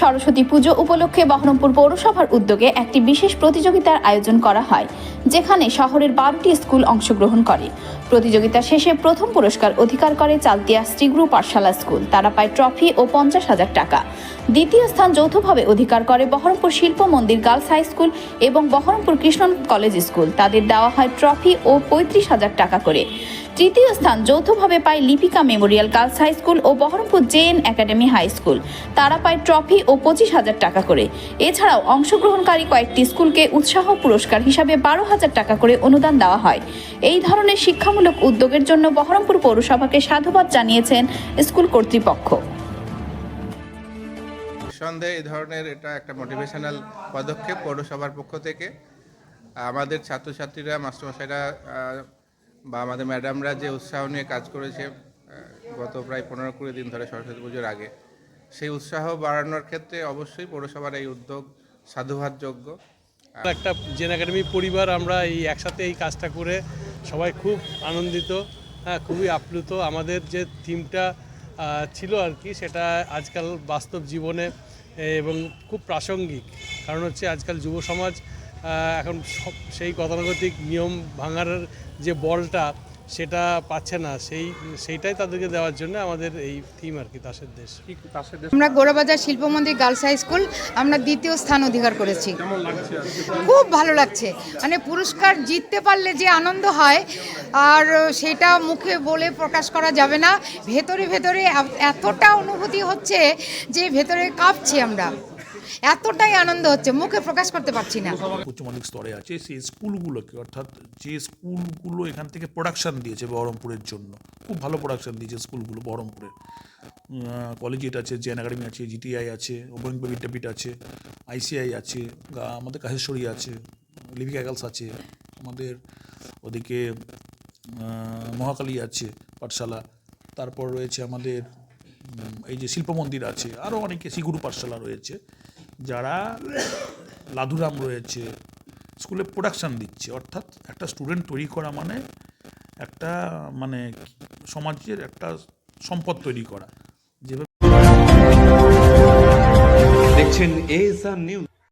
সরস্বতী পুজো উপলক্ষে বহরমপুর পৌরসভার উদ্যোগে একটি বিশেষ প্রতিযোগিতার আয়োজন করা হয়, যেখানে শহরের বারোটি স্কুল অংশগ্রহণ করে। প্রতিযোগিতা শেষে প্রথম পুরস্কার অধিকার করে চালতিয়া শ্রীগুরু পাঠশালা স্কুল। তারা পায় ট্রফি ও পঞ্চাশ হাজার টাকা। দ্বিতীয় স্থান যৌথভাবে অধিকার করে বহরমপুর শিল্প মন্দির গার্লস হাই স্কুল এবং বহরমপুর কৃষ্ণ কলেজ স্কুল। তাদের দেওয়া হয় ট্রফি ও পঁয়ত্রিশ হাজার টাকা করে। তৃতীয় স্থান যৌথভাবে পায় Lipika memorial girls high school ও Baharampur JN academy high school. তারা পায় ট্রফি ও পঁচিশ হাজার টাকা করে। এছাড়াও অংশগ্রহণকারী কয়েকটি স্কুলকে উৎসাহ পুরস্কার হিসাবে বারো হাজার টাকা করে অনুদান দেওয়া হয়। এই ধরনের শিক্ষামূলক উদ্যোগের জন্য বহরমপুর পৌরসভাকে সাধুবাদ জানিয়েছেন স্কুল কর্তৃপক্ষ। নিঃসন্দেহে এই ধরনের এটা একটা মোটিভেশনাল পদক্ষেপ পৌরসভার পক্ষ থেকে। আমাদের ছাত্রছাত্রীরা, মাস্টারমশাইরা বা আমাদের ম্যাডামরা যে উৎসাহ নিয়ে কাজ করেছে গত প্রায় পনেরো কুড়ি দিন ধরে সরস্বতী পুজোর আগে, সেই উৎসাহ বাড়ানোর ক্ষেত্রে অবশ্যই পৌরসভার এই উদ্যোগ সাধুবাদযোগ্য। একটা জেন একাডেমি পরিবার, আমরা এই একসাথে এই কাজটা করে সবাই খুব আনন্দিত হ্যাঁ খুবই আপ্লুত। আমাদের যে থিমটা ছিল আর কি, সেটা আজকাল বাস্তব জীবনে এবং খুব প্রাসঙ্গিক। কারণ হচ্ছে আজকাল যুব সমাজ এখন সব সেই গতানুগতিক নিয়ম ভাঙার যে বলটা সেটা পাচ্ছে না। সেই সেইটাই তাদেরকে দেওয়ার জন্য আমাদের এই থিম আর কি তাসের দেশ। আমরা গোড়াবাজার শিল্প মন্দির গার্লস হাই স্কুল আমরা দ্বিতীয় স্থান অধিকার করেছি। খুব ভালো লাগছে। মানে পুরস্কার জিততে পারলে যে আনন্দ হয় আর সেটা মুখে বলে প্রকাশ করা যাবে না। ভেতরে ভেতরে এতটা অনুভূতি হচ্ছে যে ভেতরে কাঁপছি আমরা। এতটাই আনন্দ হচ্ছে, মুখে প্রকাশ করতে পারছি না। উচ্চ মাধ্যমিক স্তরে আছে সেই স্কুলগুলোকে, অর্থাৎ যে স্কুলগুলো এখান থেকে প্রোডাকশন দিয়েছে বহরমপুরের জন্য, খুব ভালো প্রোডাকশন দিয়েছে স্কুলগুলো বহরমপুরের। কলেজিয়েট আছে জেন একাডেমি আছে জিটিআই আছে অবৈঙ্ক বিদ্যাপীঠ আছে আইসিআই আছে আমাদের কাহেশ্বরী আছে লিভিকা গার্লস আছে, আমাদের ওদিকে মহাকালী আছে, পাঠশালা। তারপর রয়েছে আমাদের এই যে শিল্প মন্দির আছে আরও অনেকে, শ্রীগুরু পাঠশালা রয়েছে। যারা লাদুরাম রয়েছে, স্কুলে প্রোডাকশান দিচ্ছে, অর্থাৎ একটা স্টুডেন্ট তৈরি করা মানে একটা মানে সমাজের একটা সম্পদ তৈরি করা। যেভাবে দেখছেন এএসআর নিউজ